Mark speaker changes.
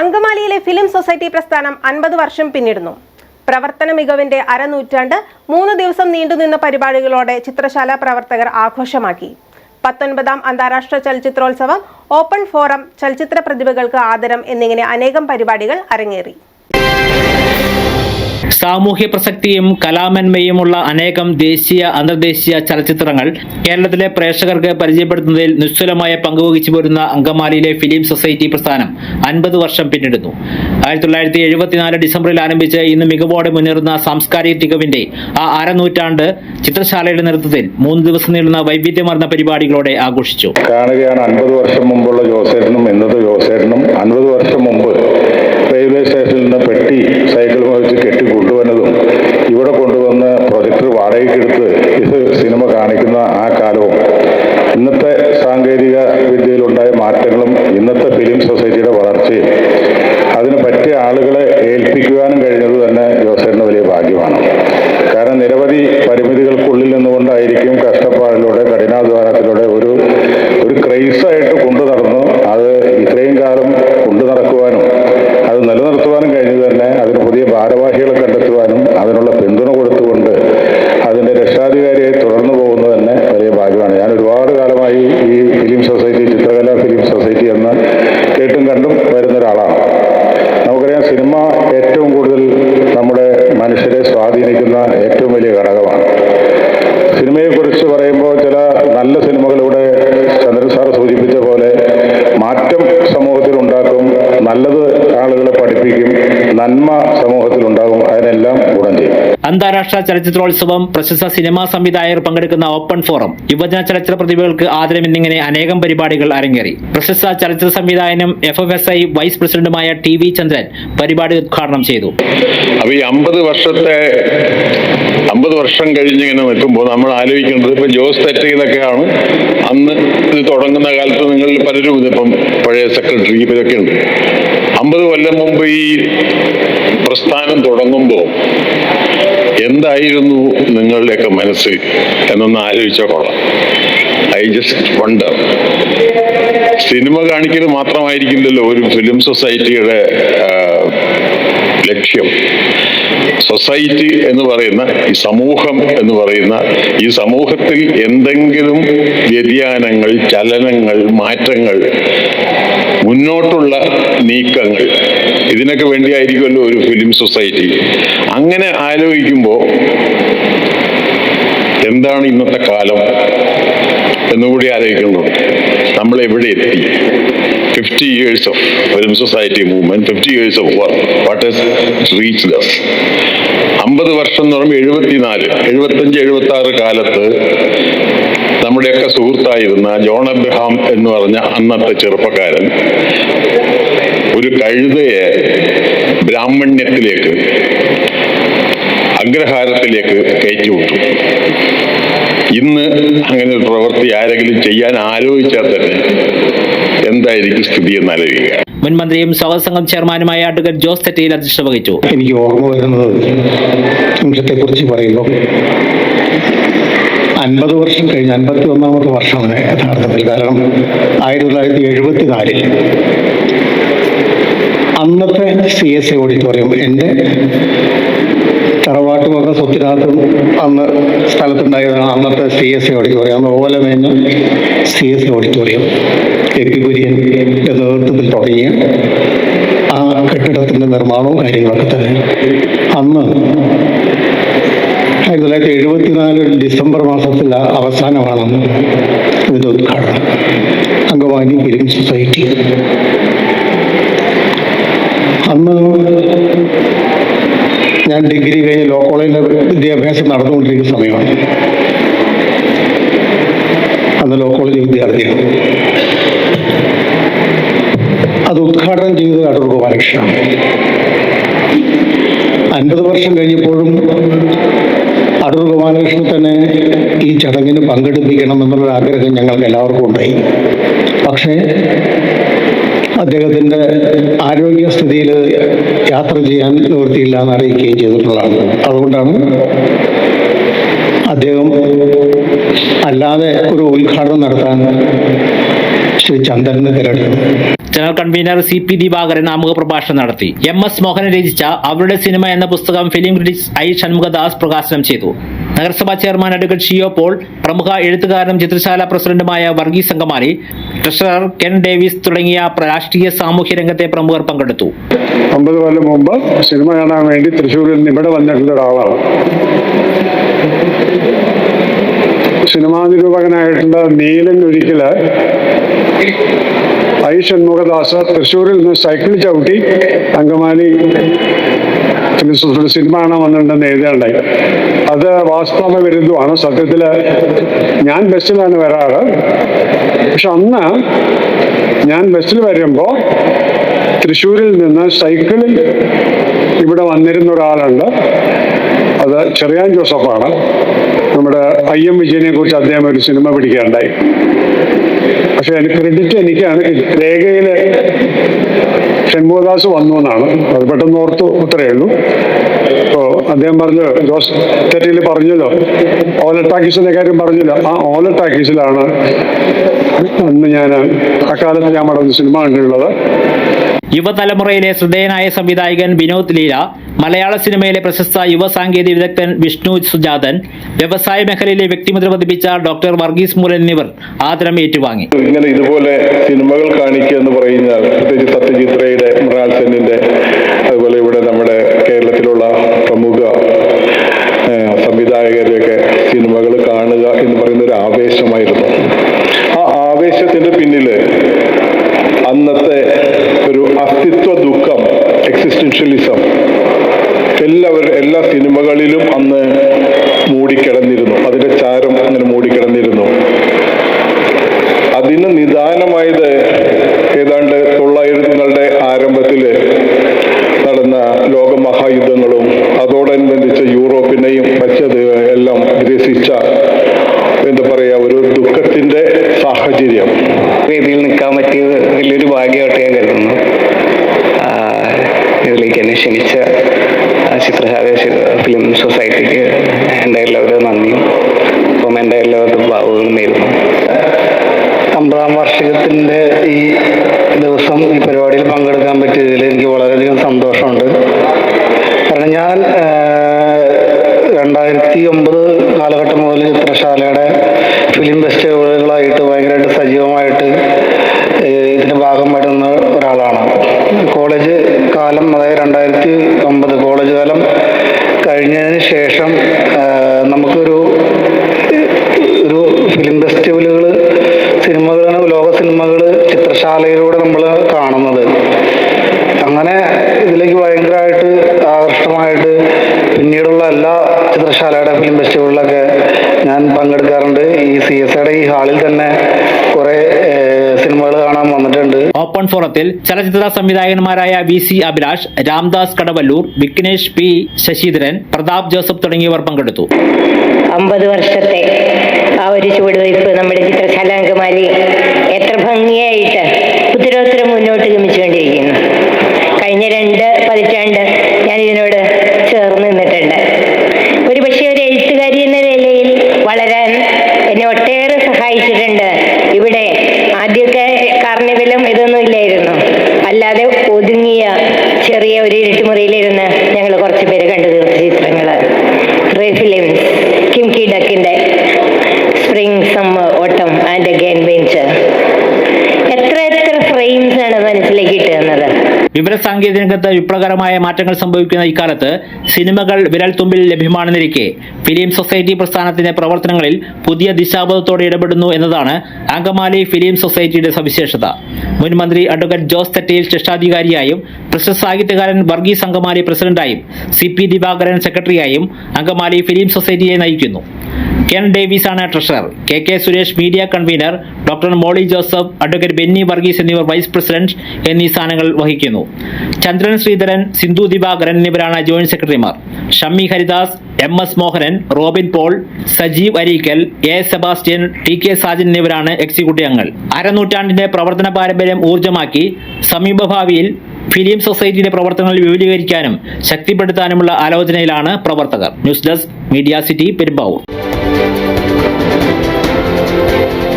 Speaker 1: അങ്കമാലിയിലെ film society പ്രസ്ഥാനം അൻപത് വർഷം പിന്നിടുന്നു. പ്രവർത്തന മികവിന്റെ അരനൂറ്റാണ്ട് മൂന്ന് ദിവസം നീണ്ടുനിന്ന പരിപാടികളോടെ ചിത്രശാല പ്രവർത്തകർ ആഘോഷമാക്കി. പത്തൊൻപതാം അന്താരാഷ്ട്ര ചലച്ചിത്രോത്സവം ഓപ്പൺ ഫോറം ചലച്ചിത്ര പ്രതിഭകൾക്ക് ആദരം എന്നിങ്ങനെ അനേകം പരിപാടികൾ അരങ്ങേറി.
Speaker 2: സാമൂഹ്യ പ്രസക്തിയും കലാമന്മയുമുള്ള അനേകം ദേശീയ അന്തർദേശീയ ചലച്ചിത്രങ്ങൾ കേരളത്തിലെ പ്രേക്ഷകർക്ക് പരിചയപ്പെടുത്തുന്നതിൽ നിസ്തുലമായ പങ്കുവഹിച്ചു പോരുന്ന അങ്കമാലിയിലെ ഫിലിം സൊസൈറ്റി പ്രസ്ഥാനം അൻപത് വർഷം പിന്നിടുന്നു. ആയിരത്തി തൊള്ളായിരത്തി എഴുപത്തിനാല് ഡിസംബറിൽ ആരംഭിച്ച് ഇന്ന് മികവോടെ മുന്നേറുന്ന സാംസ്കാരിക തികവിന്റെ ആ അരനൂറ്റാണ്ട് ചിത്രശാലയുടെ നേതൃത്വത്തിൽ മൂന്ന് ദിവസം നീളുന്ന വൈവിധ്യമാർന്ന പരിപാടികളോടെ ആഘോഷിച്ചു.
Speaker 3: കാണുകയാണ് അൻപത് വർഷം മുമ്പുള്ള ജോസേട്ടനും ഇന്നത്തെ ജോസേട്ടനും അൻപത് വർഷം മുമ്പ് റെയിൽവേ സ്റ്റേഷനിൽ നിന്ന് പെട്ടി സൈക്കിൾ വെച്ച് കെട്ടി കൊണ്ടുവന്നതും ഇവിടെ കൊണ്ടുവന്ന് പ്രൊജക്ടർ വാടകയ്ക്കെടുത്ത് ഇത് സിനിമ കാണിക്കുന്ന ആ കാലവും. ഇന്നത്തെ സാങ്കേതിക വിദ്യയിലുണ്ടായ മാറ്റങ്ങളും ഇന്നത്തെ ഫിലിം
Speaker 2: അന്താരാഷ്ട്ര ചലച്ചിത്രോത്സവം പ്രശസ്ത സിനിമാ സംവിധായകർ പങ്കെടുക്കുന്ന ഓപ്പൺ ഫോറം യുവജന ചലച്ചിത്ര പ്രതിഭകൾക്ക് ആദരം എന്നിങ്ങനെ അനേകം പരിപാടികൾ അരങ്ങേറി. പ്രശസ്ത ചലച്ചിത്ര സംവിധായകനും F F S I vice പ്രസിഡന്റുമായ ടി വി ചന്ദ്രൻ പരിപാടി ഉദ്ഘാടനം ചെയ്തു.
Speaker 4: അമ്പത് വർഷത്തെ അമ്പത് വർഷം കഴിഞ്ഞിങ്ങനെ നിൽക്കുമ്പോൾ നമ്മൾ ആലോചിക്കേണ്ടത് ഇപ്പൊ ജോസ് തെറ്റയിലൊക്കെയാണ് അന്ന് ഇത് തുടങ്ങുന്ന കാലത്ത് നിങ്ങളിൽ പലരും ഇതിപ്പം പഴയ സെക്രട്ടറി ഇവരൊക്കെ ഉണ്ട്. അമ്പത് കൊല്ലം മുമ്പ് ഈ പ്രസ്ഥാനം തുടങ്ങുമ്പോൾ എന്തായിരുന്നു നിങ്ങളുടെയൊക്കെ മനസ്സ് എന്നൊന്ന് ആലോചിച്ചാൽ കൊള്ളാം. ഐ ജസ്റ്റ് വണ്ടർ സിനിമ കാണിക്കൽ മാത്രമായിരിക്കില്ലല്ലോ ഒരു ഫിലിം സൊസൈറ്റിയുടെ ലക്ഷ്യം. സൊസൈറ്റി എന്ന് പറയുന്ന ഈ സമൂഹം എന്ന് പറയുന്ന ഈ സമൂഹത്തിൽ എന്തെങ്കിലും വ്യതിയാനങ്ങൾ ചലനങ്ങൾ മാറ്റങ്ങൾ മുന്നോട്ടുള്ള നീക്കങ്ങൾ. ഇതിനൊക്കെ വേണ്ടിയായിരിക്കുമല്ലോ ഒരു ഫിലിം സൊസൈറ്റി അങ്ങനെ ആലോചിക്കുമ്പോൾ എന്താണ് ഇന്നത്തെ കാലം എന്നുകൂടി ആലോചിക്കുന്നുണ്ട് നമ്മൾ എവിടെ എത്തി? Fifty years of film society movement fifty years of work what is reach thus അമ്പത് വർഷം എന്ന് പറയുമ്പോൾ എഴുപത്തിനാല് എഴുപത്തഞ്ച് എഴുപത്തി ആറ് കാലത്ത് നമ്മുടെയൊക്കെ സുഹൃത്തായിരുന്ന ജോൺ അബ്രഹാം എന്ന് പറഞ്ഞ അന്നത്തെ ചെറുപ്പക്കാരൻ ഒരു കഴുതയെ ബ്രാഹ്മണ്യത്തിലേക്ക് അഗ്രഹാരത്തിലേക്ക് കയറ്റിവിട്ടു. ഇന്ന് അങ്ങനെ ഒരു പ്രവൃത്തി ആരെങ്കിലും ചെയ്യാൻ ആലോചിച്ചാൽ തന്നെ എന്തായിരിക്കും സ്ഥിതി എന്ന് ആലോചിക്കുക.
Speaker 2: മുൻ മന്ത്രിയും സ്വാഗതസംഘം ചെയർമാനുമായ അഡ്വക്കേറ്റ് ജോസ് തെറ്റയിൽ അധ്യക്ഷത വഹിച്ചു
Speaker 5: എനിക്ക് ഓർമ്മ വരുന്നത് നിമിഷത്തെ കുറിച്ച് പറയുമ്പോൾ അൻപത് വർഷം കഴിഞ്ഞ് അൻപത്തി ഒന്നാമത്തെ വർഷമാണ് യഥാർത്ഥത്തിൽ. കാരണം ആയിരത്തി തൊള്ളായിരത്തി എഴുപത്തി നാലിൽ അന്നത്തെ സി എസ് എ ഓഡിറ്റോറിയം എന്റെ തറവാട്ടും ഒക്കെ സ്വത്തിനകത്തും അന്ന് സ്ഥലത്തുണ്ടായതാണ് അന്നത്തെ സി എസ് എ ഓഡിറ്റോറിയം അന്ന് ഓലമേഞ്ഞ C S A auditorium A P Kurian നേതൃത്വത്തിൽ തുടങ്ങിയ ആ കെട്ടിടത്തിന്റെ നിർമ്മാണവും കാര്യങ്ങളൊക്കെ തന്നെ. അന്ന് ആയിരത്തി തൊള്ളായിരത്തി എഴുപത്തിനാല് ഡിസംബർ മാസത്തിൽ അവസാനമാണെന്ന് ഇതിന്റെ ഉദ്ഘാടനം. അംഗവാനി ഫിലിം സൊസൈറ്റി. അന്ന് ഞാൻ ഡിഗ്രി കഴിഞ്ഞ് ലോ കോളേജിലെ വിദ്യാഭ്യാസം നടന്നുകൊണ്ടിരിക്കുന്ന സമയമാണ്. അന്ന് ലോ കോളേജ് വിദ്യാർത്ഥിയാണ് അത് ഉദ്ഘാടനം ചെയ്തത് അടൂർ ഗോപാലകൃഷ്ണനാണ് അൻപത് വർഷം കഴിഞ്ഞപ്പോഴും അടൂർ ഗോപാലകൃഷ്ണൻ തന്നെ ഈ ചടങ്ങിന് പങ്കെടുപ്പിക്കണം എന്നുള്ളൊരു ആഗ്രഹം ഞങ്ങൾക്ക് എല്ലാവർക്കും ഉണ്ടായി. പക്ഷേ അദ്ദേഹത്തിന്റെ ആരോഗ്യസ്ഥിതിയിൽ യാത്ര ചെയ്യാൻ നിവൃത്തിയില്ല എന്ന് അറിയിക്കുകയും ചെയ്തിട്ടുള്ളതാണ്. അതുകൊണ്ടാണ് അദ്ദേഹം അല്ലാതെ ഒരു ഉദ്ഘാടനം നടത്താൻ ശ്രീ ചന്ദ്രനെ തിരഞ്ഞെടുത്തത്.
Speaker 2: General convener C P Divakaran ആമുഖ പ്രഭാഷണം നടത്തി. എം എസ് മോഹനൻ രചിച്ച അവരുടെ സിനിമ എന്ന പുസ്തകം ഫിലിം ക്രിറ്റിക്സ് ഐ ഷൺമുഖദാസ് പ്രകാശനം ചെയ്തു. നഗരസഭാ ചെയർമാൻ അഡ്വക്കേറ്റ് ഷിയോ പോൾ പ്രമുഖ എഴുത്തുകാരനും ചിത്രശാല പ്രസിഡന്റുമായ Varghese Sangamari treasurer Ken Davis തുടങ്ങിയ രാഷ്ട്രീയ സാമൂഹ്യ രംഗത്തെ പ്രമുഖർ പങ്കെടുത്തു.
Speaker 6: ഒമ്പത് കൊല്ലം മുമ്പ് സിനിമ കാണാൻ വേണ്ടി തൃശ്ശൂരിൽ നിന്ന് ഇവിടെ വന്നിട്ടുള്ള ഒരാളാണ്. സിനിമാ നിരൂപകനായിട്ടുള്ള നീലൻ ഒരിക്കൽ ഐ ഷൺമുഖദാസ് തൃശ്ശൂരിൽ നിന്ന് സൈക്കിൾ ചവിട്ടി അങ്കമാലി സിനിമ കാണാൻ വന്നിട്ടുണ്ടെന്ന് എഴുതുകയുണ്ടായി അത് വാസ്തവ വിരുദ്ധമാണ് സത്യത്തിൽ ഞാൻ ബസ്സിലാണ് വരാറ്. പക്ഷെ അന്ന് ഞാൻ ബസ്സിൽ വരുമ്പോൾ തൃശ്ശൂരിൽ നിന്ന് സൈക്കിളിൽ ഇവിടെ വന്നിരുന്ന ഒരാളുണ്ട്. അത് ചെറിയാൻ ജോസഫാണ്. നമ്മുടെ ഐ എം വിജയനെ കുറിച്ച് അദ്ദേഹം ഒരു സിനിമ പിടിക്കുകയുണ്ടായി. പക്ഷെ എനിക്ക് ക്രെഡിറ്റ് എനിക്കാണ്. രേഖയിൽ ഷൺമുഖദാസ് വന്നു എന്നാണ് അത് പെട്ടെന്ന് ഓർത്തു അത്രയേ ഉള്ളൂ. അപ്പോൾ അദ്ദേഹം പറഞ്ഞു ജോസ് തെറ്റിയിൽ പറഞ്ഞല്ലോ. ഓല ടാക്കീസിന്റെ കാര്യം പറഞ്ഞല്ലോ. ആ ഓല ടാക്കീസിലാണ് അന്ന് ഞാൻ അക്കാലത്ത് ഞാൻ അവിടെ സിനിമ കണ്ടിട്ടുള്ളത്.
Speaker 2: യുവതലമുറയിലെ ശ്രദ്ധേയനായ സംവിധായകൻ വിനോദ് ലീല മലയാള സിനിമയിലെ പ്രശസ്ത യുവ സാങ്കേതിക വിദഗ്ധൻ വിഷ്ണു സുജാതൻ വ്യവസായ മേഖലയിലെ വ്യക്തിമുദ്ര പതിപ്പിച്ച ഡോക്ടർ വർഗീസ് മൂലൻ എന്നിവർ ആദരം ഏറ്റുവാങ്ങി.
Speaker 7: ഇങ്ങനെ ഇതുപോലെ സിനിമകൾ കാണിക്കുക എന്ന് പറയുന്ന സത്യജിത്രയുടെ മൃണാൽ സെന്നിന്റെ അതുപോലെ ഇവിടെ നമ്മുടെ കേരളത്തിലുള്ള പ്രമുഖ ഏഹ്, സംവിധായകരുടെയൊക്കെ സിനിമകൾ കാണുക എന്ന് പറയുന്ന ഒരു ആവേശമായിരുന്നു ആ ആവേശത്തിന്റെ പിന്നിൽ അന്നത്തെ ഒരു അസ്തിത്വ ദുഃഖം എക്സിസ്റ്റൻഷ്യലിസം എല്ലാവരും എല്ലാ സിനിമകളിലും അന്ന് മൂടിക്കിടന്നിരുന്നു. അതിന്റെ ചാരം അങ്ങനെ മൂടിക്കിടന്നിരുന്നു. അതിന് നിദാനമായത് ഏതാണ്ട് തൊള്ളായിരങ്ങളുടെ ആരംഭത്തിൽ നടന്ന ലോകമഹായുദ്ധങ്ങളും അതോടനുബന്ധിച്ച് യൂറോപ്പിനെയും മറ്റത് എല്ലാം ഗ്രസിച്ച എന്താ പറയാ ഒരു ദുഃഖത്തിന്റെ സാഹചര്യം.
Speaker 8: വേദിയിൽ നിൽക്കാൻ പറ്റിയത് വലിയൊരു ഭാഗ്യമായിട്ട് ഞാൻ കരുതുന്നു. ഇതിലേക്ക് എന്നെ ക്ഷണിച്ച ശി- ഫിലിം സൊസൈറ്റിക്ക് എന്റെ എല്ലാവരും നന്ദിയും. അപ്പം എന്റെ എല്ലാവരുടെ ഭാവുകളും നേരുന്നു. അമ്പതാം വാർഷികത്തിന്റെ ഈ ദിവസം ഈ പരിപാടിയിൽ പങ്കെടുക്കാൻ പറ്റിയതിൽ എനിക്ക് വളരെയധികം സന്തോഷമുണ്ട്. കാരണം ഞാൻ രണ്ടായിരത്തി ഒമ്പത് കാലഘട്ടം മുതൽ ചിത്രശാലയുടെ ഫിലിം ഫെസ്റ്റിവലുകളായിട്ട് ഭയങ്കരമായിട്ട് സജീവമായിട്ട് ഇതിന്റെ ഭാഗമായിട്ട് നിന്ന ഒരാളാണ് കോളേജ് കാലം അതായത് രണ്ടായിരത്തി ഒമ്പത് കോളേജ് കാലം കഴിഞ്ഞതിന് ശേഷം ആഹ് നമുക്കൊരു ഒരു ഫിലിം ഫെസ്റ്റിവലുകൾ സിനിമകളാണ് ലോക സിനിമകൾ ചിത്രശാലയിലൂടെ നമ്മൾ കാണുന്നത് അങ്ങനെ ഇതിലേക്ക് ഭയങ്കരമായിട്ട് ആകർഷണമായിട്ട് പിന്നീടുള്ള എല്ലാ ചിത്രശാലയുടെ ഫിലിം ഫെസ്റ്റിവലിലൊക്കെ ഞാൻ പങ്കെടുക്കാറുണ്ട്. ഈ സി എസ് ഐയുടെ ഈ ഹാളിൽ തന്നെ കുറേ സിനിമകൾ കാണാൻ വന്നിട്ടുണ്ട്.
Speaker 2: ഓപ്പൺ ഫോറത്തിൽ ചലച്ചിത്ര സംവിധായകന്മാരായ V C Abhilash Ramdas Kadavallur Vignesh P Sasidharan Pratap Joseph തുടങ്ങിയവർ പങ്കെടുത്തു.
Speaker 9: അമ്പത് വർഷത്തെ ആ ഒരു ചുവടുവയ്പ് നമ്മുടെ ചിത്രശാല അങ്കമാലി ആദ്യമൊക്കെ കാർണിവലും ഇതൊന്നും ഇല്ലായിരുന്നു. അല്ലാതെ ഒതുങ്ങിയ ചെറിയ ഒരു ഇരുട്ടുമുറിയിലിരുന്ന് ഞങ്ങൾ കുറച്ച് പേര് കണ്ടു. ചിത്രങ്ങൾ റേ ഫിലിംസ്
Speaker 2: വിവരസാങ്കേതിക രംഗത്ത് വിപ്ലവകരമായ മാറ്റങ്ങൾ സംഭവിക്കുന്ന ഇക്കാലത്ത് സിനിമകൾ വിരൽത്തുമ്പിൽ ലഭ്യമാണെന്നിരിക്കെ ഫിലിം സൊസൈറ്റി പ്രസ്ഥാനത്തിന്റെ പ്രവർത്തനങ്ങളിൽ പുതിയ ദിശാബോധത്തോടെ ഇടപെടുന്നു എന്നതാണ് അങ്കമാലി ഫിലിം സൊസൈറ്റിയുടെ സവിശേഷത. മുൻ മന്ത്രി അഡ്വക്കേറ്റ് ജോസ് തെറ്റയിൽ ശിഷ്ടാധികാരിയായും പ്രശസ്ത സാഹിത്യകാരൻ വർഗീസ് അങ്കമാലി പ്രസിഡന്റായും സി പി ദിവാകരൻ സെക്രട്ടറിയായും അങ്കമാലി ഫിലിം സൊസൈറ്റിയെ നയിക്കുന്നു. കെൻ ഡേവിസ് ആണ് treasurer. K K Suresh media convener. Doctor Molly Joseph advocate Benny Varghese എന്നിവർ വൈസ് പ്രസിഡന്റ് എന്നീ സ്ഥാനങ്ങൾ വഹിക്കുന്നു. ചന്ദ്രൻ ശ്രീധരൻ സിന്ധു ദിവാകരൻ എന്നിവരാണ് ജോയിന്റ് സെക്രട്ടറിമാർ. Shammi Haridas M S Mohanan Robin Paul Sajeev Areekal A Sebastian T K Sajan എന്നിവരാണ് എക്സിക്യൂട്ടീവ് അംഗങ്ങൾ. അരനൂറ്റാണ്ടിന്റെ പ്രവർത്തന പാരമ്പര്യം ഊർജമാക്കി സമീപഭാവിയിൽ ഫിലിം സൊസൈറ്റിയുടെ പ്രവർത്തനങ്ങൾ വിപുലീകരിക്കാനും ശക്തിപ്പെടുത്താനുമുള്ള ആലോചനയിലാണ് പ്രവർത്തകർ. News desk media city Perumbavoor. Thank you.